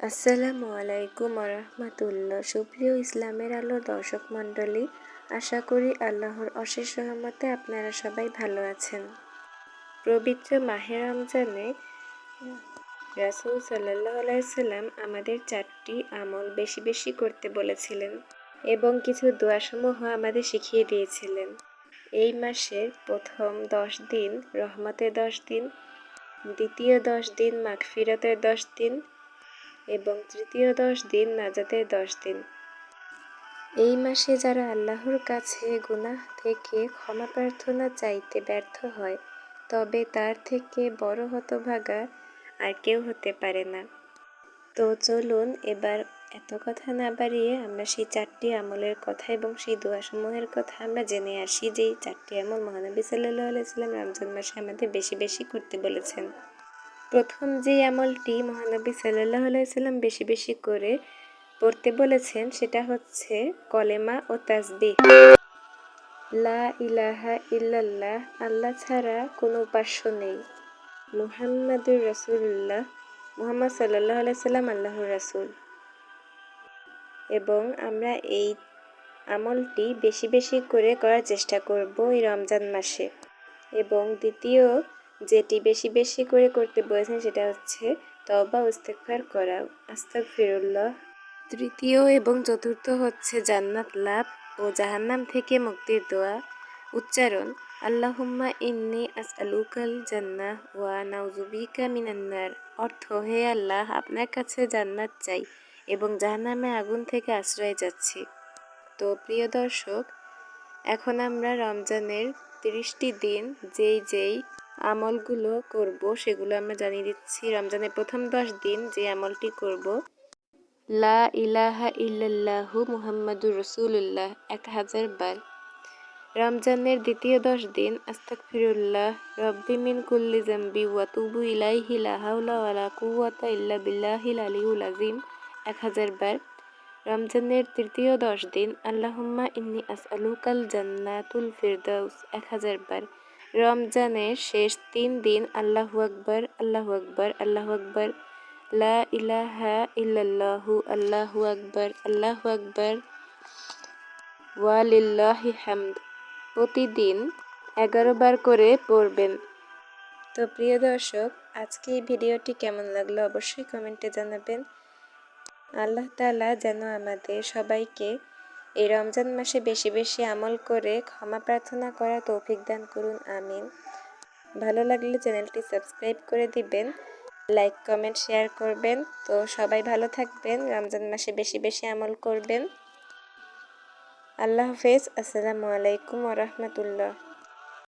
আসসালামু আলাইকুম রহমতুল্লাহ সুপ্রিয় ইসলামের আলো দর্শক মণ্ডলী, আশা করি আল্লাহর অশেষ রহমতে আপনারা সবাই ভালো আছেন। পবিত্র মাহে রমজানে রাসুল সাল্লাহ আলাইসাল্লাম আমাদের চারটি আমল বেশি বেশি করতে বলেছিলেন এবং কিছু দোয়াসমূহ আমাদের শিখিয়ে দিয়েছিলেন। এই মাসের প্রথম দশ দিন রহমতের দশ দিন, দ্বিতীয় দশ দিন মাগফিরতের দশ দিন এবং তৃতীয় দশ দিন নাজাতের দশ দিন। এই মাসে যারা আল্লাহর কাছে গুনাহ থেকে ক্ষমা প্রার্থনা চাইতে ব্যর্থ হয়, তবে তার থেকে বড় হতভাগা আর কেউ হতে পারে না। তো চলুন এবার এত কথা না বাড়িয়ে আমরা সেই চারটি আমলের কথা এবং সেই দোয়াসমূহের কথা আমরা জেনে আসি যে চারটি আমল মহানবী সাল্লাহ আলাইসাল্লাম রমজান মাসে আমাদের বেশি বেশি করতে বলেছেন। প্রথম যে আমলটি মহানবী সাল্লাহ আলাইসাল্লাম বেশি বেশি করে পড়তে বলেছেন, সেটা হচ্ছে কলেমা ও তাসবি লা ইলাহা ইল্লাল্লাহ, আল্লাহ ছাড়া কোনো উপাস্য নেই। মুহাম্মাদুর রাসুল্লাহ মুহাম্মদ সাল্লাহ আলাইসাল্লাম আল্লাহর রাসুল। এবং আমরা এই আমলটি বেশি বেশি করে করার চেষ্টা করব এই রমজান মাসে। এবং দ্বিতীয় যেটি বেশি বেশি করে করতে বলেছেন সেটা হচ্ছে তবা ইস্তেকফার করা। আস্তাক ফিরুল্লাহ তৃতীয় এবং চতুর্থ হচ্ছে জান্নাত লাভ ও জাহান্নাম থেকে মুক্তির দোয়া। উচ্চারণ, আল্লাহুম্মা ইন্নি আস আলুকাল জান্না ওয়া নাউজুবিকা মিনান্নার অর্থ, হে আল্লাহ, আপনার কাছে জান্নাত চাই এবং জাহান্নামে আগুন থেকে আশ্রয় যাচ্ছি। তো প্রিয় দর্শক, এখন আমরা রমজানের তিরিশটি দিন যেই যেই আমলগুলো করব, সেগুলো আমরা জানিয়ে দিচ্ছি রমজানের প্রথম দশ দিন যে আমলটি করব। লা ইলাহা ইল্লাল্লাহু মুহাম্মাদুর রসুল্লাহ এক হাজার বার। রমজানের দ্বিতীয় দশ দিন আস্তাক ফিরুল্লাহ রব্বি মিন কুল্লি জাম্বি ওয়া তুবু ইলাইহি, লা হাওলা ওয়ালা কুওয়াতা ইল্লা বিল্লাহিল আলিউল আজিম এক হাজার বার। রমজানের তৃতীয় দশ দিন, আল্লাহুম্মা ইন্নি আসআলুকাল জান্নাতুল ফিরদাউস, এক হাজার বার। রমজানের শেষ তিন দিন আল্লাহ আকবর আল্লাহ আকবর আল্লাহ আকবর, লা ইলাহা ইল্লাল্লাহু, আল্লাহু আকবর আল্লাহু আকবর, ওয়ালিল্লাহি হামদ। প্রতিদিন এগারো বার করে পড়বেন। তো প্রিয় দর্শক, আজকে এই ভিডিওটি কেমন লাগল অবশ্যই কমেন্টে জানাবেন। আল্লাহ তালা যেন আমাদের সবাইকে এই রমজান মাসে বেশি বেশি আমল করে ক্ষমা প্রার্থনা করা তৌফিক দান করুন, আমিন। ভালো লাগলে চ্যানেলটি সাবস্ক্রাইব করে দিবেন, লাইক, কমেন্ট, শেয়ার করবেন। তো সবাই ভালো থাকবেন, রমজান মাসে বেশি বেশি আমল করবেন। আল্লাহ হাফেজ, আসসালামু আলাইকুম ওরহমতুল্লাহ